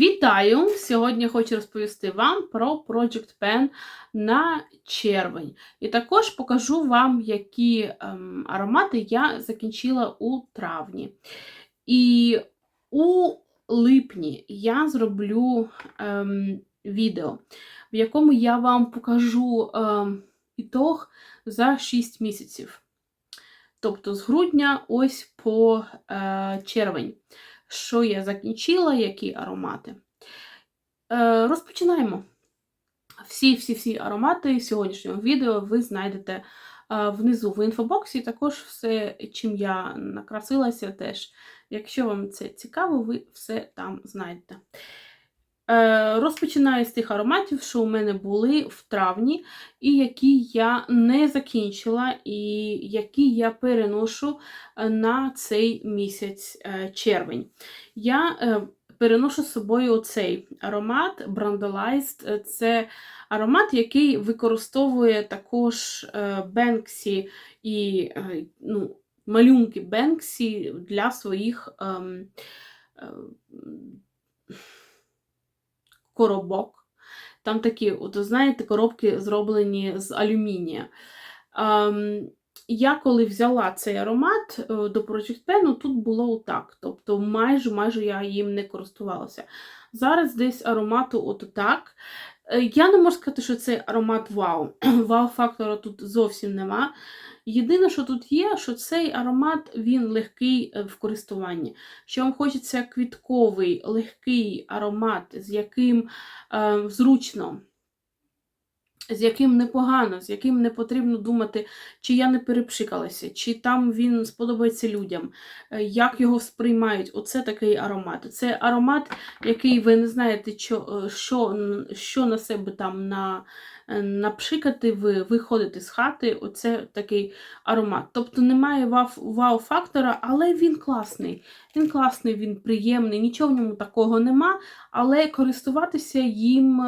Вітаю! Сьогодні хочу розповісти вам про Project Pen на червень. І також покажу вам, які ем, аромати я закінчила у травні. І у липні я зроблю ем, відео, в якому я вам покажу ем, ітог за 6 місяців. Тобто з грудня ось по е, червень що я закінчила, які аромати. Е, Розпочинаємо. Всі-всі-всі аромати сьогоднішнього відео ви знайдете е, внизу в інфобоксі. Також все, чим я накрасилася, теж. Якщо вам це цікаво, ви все там знайдете. Е, Розпочинаю з тих ароматів, що у мене були в травні, і які я не закінчила, і які я переношу е, на цей місяць е, червень. Я переношу з собою цей аромат Brandalized. Це аромат, який використовує також Бенксі і ну, малюнки Бенксі для своїх. Ем, коробок. Там такі, от, знаєте, коробки зроблені з алюмінія. Ем, я коли взяла цей аромат е, до Project Pen, тут було отак. Тобто майже майже я їм не користувалася. Зараз десь аромату так. Я не можу сказати, що цей аромат вау. Вау-фактора тут зовсім нема. Єдине, що тут є, що цей аромат він легкий е, в користуванні. Що вам хочеться квітковий, легкий аромат, з яким е, зручно з яким непогано, з яким не потрібно думати, чи я не перепшикалася, чи там він сподобається людям, е, як його сприймають. Оце такий аромат. Це аромат, який ви не знаєте, що е, що, що на себе там на, напшикати, ви виходите з хати. Оце такий аромат. Тобто немає вау-фактора, але він класний. Він класний, він приємний, нічого в ньому такого нема, але користуватися їм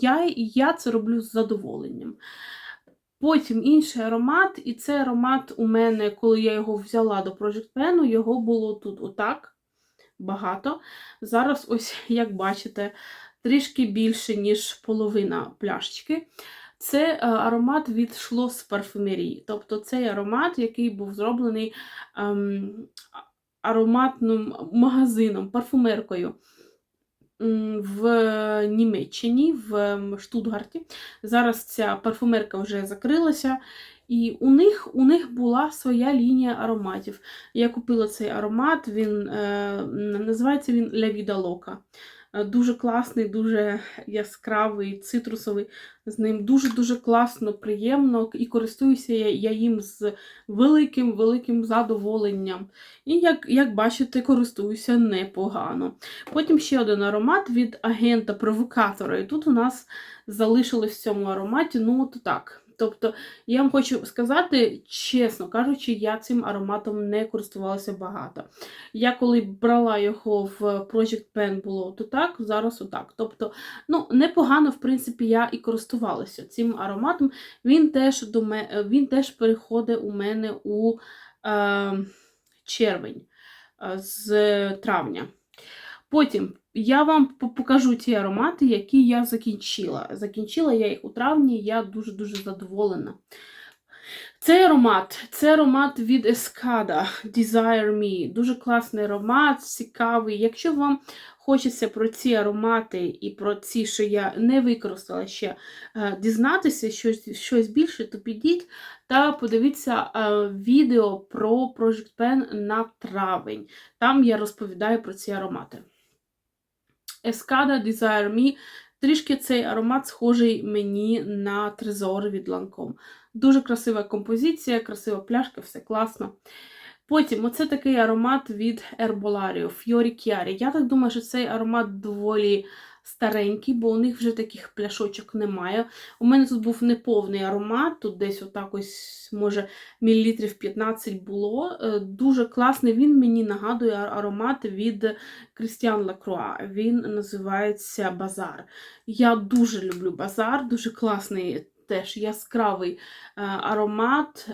я, я це роблю з задоволенням. Потім інший аромат, і цей аромат у мене, коли я його взяла до Project Pen, його було тут отак багато. Зараз, ось, як бачите, трішки більше, ніж половина пляшечки. Це е, аромат від Schloss Parfumerie. Тобто цей аромат, який був зроблений ем, ароматним магазином, парфумеркою в Німеччині, в Штутгарті. Зараз ця парфумерка вже закрилася. І у них у них була своя лінія ароматів. Я купила цей аромат, він е, називається він Loca. Е, дуже класний, дуже яскравий, цитрусовий. З ним дуже-дуже класно, приємно і користуюся я їм з великим-великим задоволенням. І, як як бачите, користуюся непогано. Потім ще один аромат від агента-провокатора. І тут у нас залишилось в цьому ароматі, ну, от так. Тобто, я вам хочу сказати, чесно кажучи, я цим ароматом не користувалася багато. Я коли брала його в Project Pen, було то так, зараз отак. Тобто, ну, непогано, в принципі, я і користувалася цим ароматом. Він теж до мене, він теж переходить у мене у е, червень е, з травня. Потім я вам покажу ті аромати, які я закінчила. Закінчила я їх у травні, я дуже-дуже задоволена. Цей аромат це аромат від Escada Desire Me. Дуже класний аромат, цікавий. Якщо вам хочеться про ці аромати і про ці, що я не використала ще, е, дізнатися щось щось більше, то підіть та подивіться е, відео про Project Pen на травень. Там я розповідаю про ці аромати. Escada Desire Me. Трішки цей аромат схожий мені на трезор від Lancome. Дуже красива композиція, красива пляшка, все класно. Потім, оце такий аромат від Herbolario, Fiori Chiari. Я так думаю, що цей аромат доволі старенький, бо у них вже таких пляшочок немає. У мене тут був неповний аромат, тут десь отак ось, може, мілілітрів 15 було. Е, дуже класний, він мені нагадує аромат від Christian Lacroix. Він називається Базар. Я дуже люблю базар, дуже класний, теж яскравий е, аромат.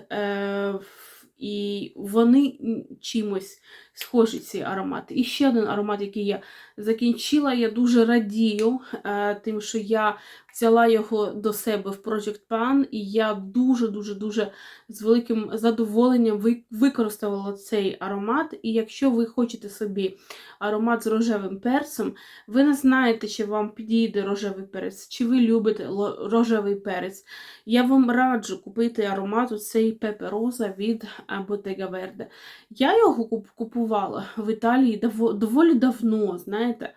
І вони чимось схожі ці аромати. І ще один аромат, який я закінчила, я дуже радію, е, тим, що я взяла його до себе в Project Pan, і я дуже-дуже-дуже з великим задоволенням ви- використовувала цей аромат. І якщо ви хочете собі аромат з рожевим перцем, ви не знаєте, чи вам підійде рожевий перець, чи ви любите рожевий перець. Я вам раджу купити аромат оцей Пепе Роза від Bottega Verde. Я його купувала в Італії доволі давно, знаєте.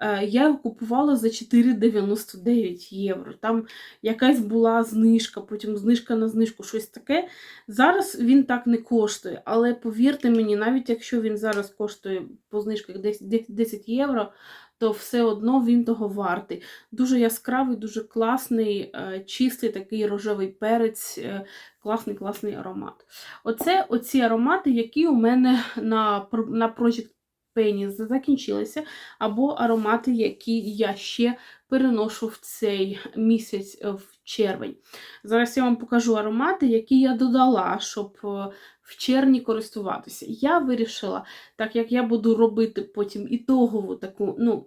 Е, Я його купувала за 4,99 євро. Там якась була знижка, потім знижка на знижку, щось таке. Зараз він так не коштує, але повірте мені, навіть якщо він зараз коштує по знижках десь 10 євро, то все одно він того вартий. Дуже яскравий, дуже класний, е, чистий такий рожевий перець, е, класний класний аромат. Оце оці аромати, які у мене на, на Project Penny закінчилися, або аромати, які я ще переношу в цей місяць е, в червень. Зараз я вам покажу аромати, які я додала, щоб е, в червні користуватися. Я вирішила, так як я буду робити потім ітогову таку, ну,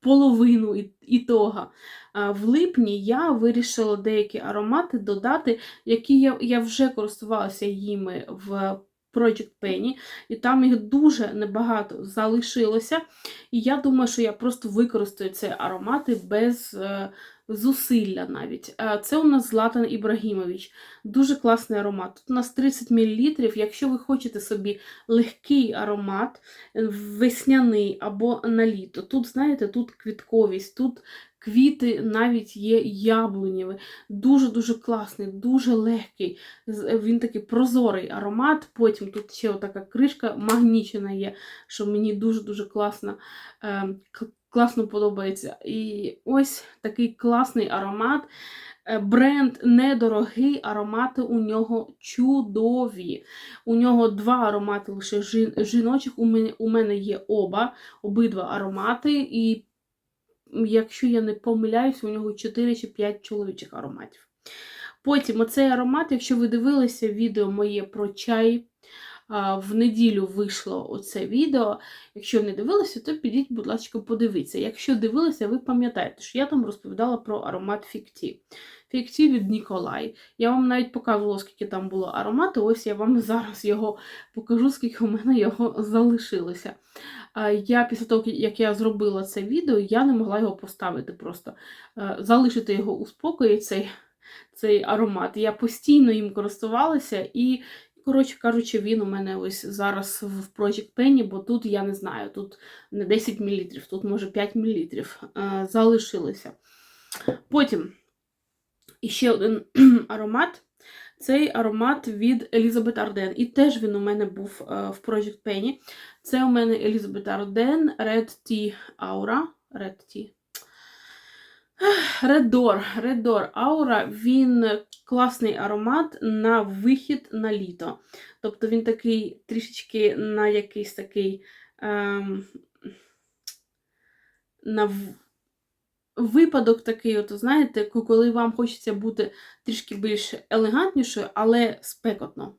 половину ітога. В липні я вирішила деякі аромати додати, які я, я вже користувалася їми в Project Penny, і там їх дуже небагато залишилося. І я думаю, що я просто використаю ці аромати без е, зусилля навіть. Е, Це у нас Златан Ібрагімович. Дуже класний аромат. Тут у нас 30 мл. Якщо ви хочете собі легкий аромат, е, весняний або на літо. Тут, знаєте, тут квітковість, тут квіти навіть є яблунєві. Дуже-дуже класний, дуже легкий. Він такий прозорий аромат. Потім тут ще така кришка магнічена є, що мені дуже-дуже класно, е, класно подобається. І ось такий класний аромат. Е, Бренд недорогий, аромати у нього чудові. У нього два аромати лише жіночих. У мене є оба, обидва аромати. І якщо я не помиляюсь, у нього 4 чи 5 чоловічих ароматів. Потім оцей аромат, якщо ви дивилися відео моє про чай, в неділю вийшло оце відео. Якщо не дивилися, то підіть, будь ласка, подивіться. Якщо дивилися, ви пам'ятаєте, що я там розповідала про аромат Фікті. Фікті від Ніколай. Я вам навіть показувала, скільки там було аромату. Ось я вам зараз його покажу, скільки у мене його залишилося. Я після того, як я зробила це відео, я не могла його поставити просто. Е, Залишити його у спокої, цей, цей аромат. Я постійно їм користувалася і. Коротше кажучи, він у мене ось зараз в Project Penny, бо тут я не знаю, тут не 10 мл, тут може 5 мл е, залишилося. Потім іще один аромат. Цей аромат від Елізабет Арден. І теж він у мене був е, в Project Penny. Це у мене Елізабет Арден Red Tea Aura. Red Tea. Red Door. Red Door Aura, він класний аромат на вихід на літо. Тобто він такий трішечки на якийсь такий ем, на випадок такий, от, знаєте, коли вам хочеться бути трішки більш елегантнішою, але спекотно.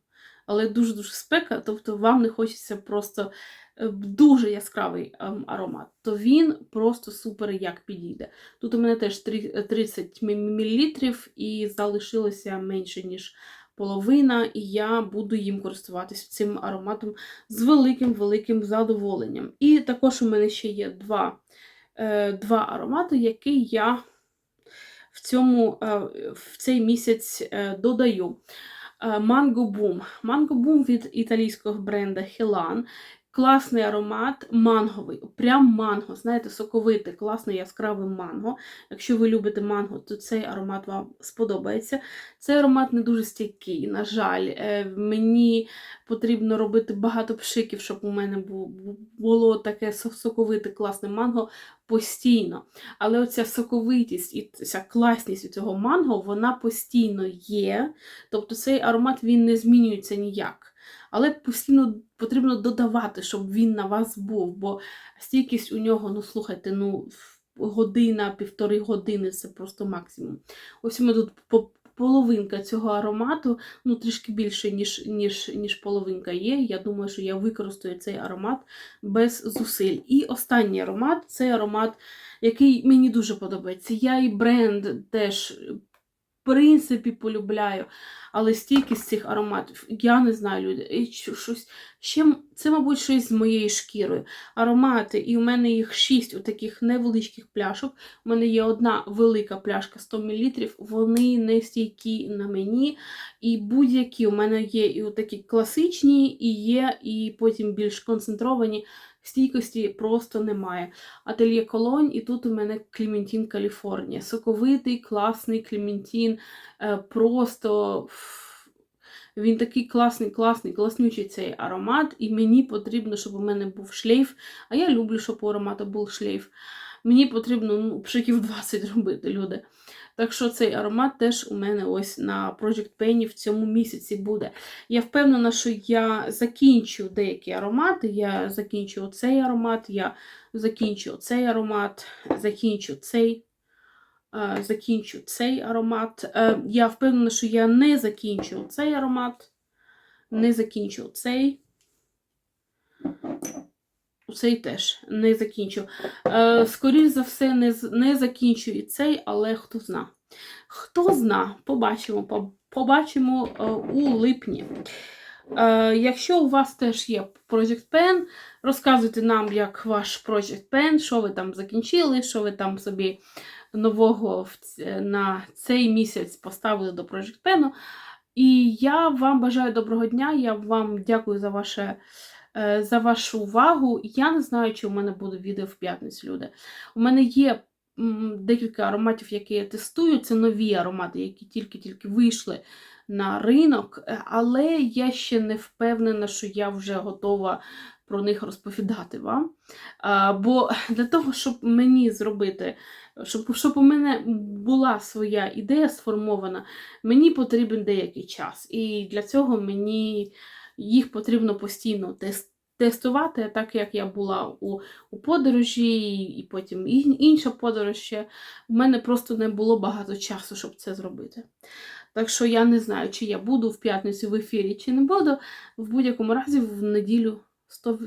Але дуже-дуже спека, тобто вам не хочеться просто е, дуже яскравий ем, аромат, то він просто супер як підійде. Тут у мене теж е, 30 мл і залишилося менше, ніж половина, і я буду їм користуватися цим ароматом з великим-великим задоволенням. І також у мене ще є два, е, два аромати, які я в, цьому, е, в цей місяць е, додаю. манго Boom. Mango Boom від італійського бренда Hilan. Класний аромат, манговий, прям манго, знаєте, соковитий, класний яскравий манго. Якщо ви любите манго, то цей аромат вам сподобається. Цей аромат не дуже стійкий, на жаль. Е, Мені потрібно робити багато пшиків, щоб у мене бу- бу- було таке со- соковите, класне манго постійно. Але оця соковитість і ця класність у цього манго, вона постійно є. Тобто цей аромат він не змінюється ніяк. Але постійно потрібно додавати, щоб він на вас був, бо стійкість у нього, ну слухайте, ну година, півтори години це просто максимум. Ось ми тут по- половинка цього аромату, ну трішки більше, ніж, ніж, ніж половинка є. Я думаю, що я використаю цей аромат без зусиль. І останній аромат це аромат, який мені дуже подобається. Я і бренд теж. Принципі, полюбляю, але з цих ароматів, я не знаю, люди, і щось ще, це, мабуть, щось з моєю шкірою. Аромати, і у мене їх шість у таких невеличких пляшок. У мене є одна велика пляшка 100 мл, вони не стійкі на мені. І будь-які у мене є і такі класичні, і є, і потім більш концентровані. Стійкості просто немає. Ательє Колонь, і тут у мене Клементін Каліфорнія. Соковитий, класний Клементін. е, Просто він такий класний, класний, класнючий цей аромат. І мені потрібно, щоб у мене був шлейф. А я люблю, щоб у аромату був шлейф. Мені потрібно ну, пшиків 20 робити, люди. Так що цей аромат теж у мене ось на Project Penny в цьому місяці буде. Я впевнена, що я закінчу деякі аромати. Я закінчу цей аромат, я закінчу цей аромат, закінчу цей. е, Закінчу цей аромат. Е, Я впевнена, що я не закінчу цей аромат, не закінчу цей. Цей теж не закінчу. Е, Скоріше за все, не, не закінчу і цей, але хто зна. Хто зна, побачимо, побачимо е, у липні. Е, якщо у вас теж є Project Pen, розказуйте нам, як ваш Project Pen, що ви там закінчили, що ви там собі нового на цей місяць поставили до Project Pen. І я вам бажаю доброго дня. Я вам дякую за ваше. Е, За вашу увагу. Я не знаю, чи у мене буде відео в п'ятницю, люди. У мене є декілька ароматів, які я тестую. Це нові аромати, які тільки-тільки вийшли на ринок, е, але я ще не впевнена, що я вже готова про них розповідати вам. Бо для того, щоб мені зробити, щоб, щоб у мене була своя ідея сформована, мені потрібен деякий час. І для цього мені їх потрібно постійно тестувати. Так як я була у, у подорожі, і потім інша подорож ще. У мене просто не було багато часу, щоб це зробити. Так що я не знаю, чи я буду в п'ятницю в ефірі, чи не буду. В будь-якому разі в неділю 100%,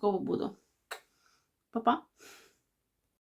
100% буду. Па-па!